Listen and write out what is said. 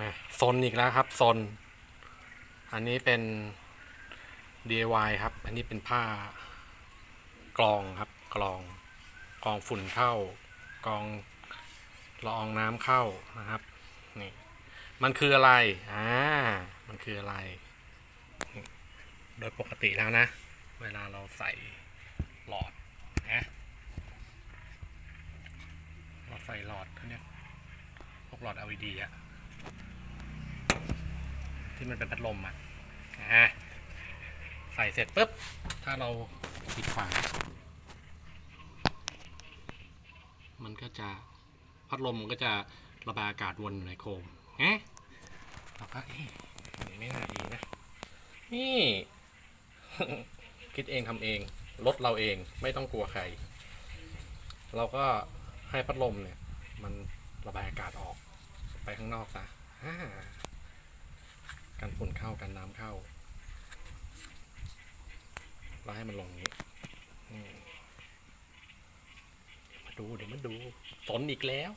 นะซนอีกแล้วครับซนอันนี้เป็น DIY ครับ อันนี้เป็นผ้ากรองครับกรองกรองฝุ่นเข้ากรองละอองน้ำเข้านะครับนี่มันคืออะไรอ่ามันคืออะไร โดยปกติแล้วนะ เวลาเราใส่หลอดนะเราใส่หลอดเขาเนี่ยพวกหลอด LED อะ ที่มันเป็นพัดลมอะอะใส่เสร็จปุ๊บ ถ้าเราปิดฝา มันก็จะพัดลมมันก็จะระบายอากาศวนอยู่ในโคมฮะเราก็เอ๊ะนี่ไม่น่าดีนะ นี่ คิดเองทำเอง รถเราเองไม่ต้องกลัวใคร เราก็ให้พัดลมเนี่ย มันระบายอากาศออก ไปข้างนอกซะอ่ากันฝุ่นเข้ากันน้ำเข้าเราให้มันลงนี้มาดูเดี๋ยวมาดูฝนอีกแล้ว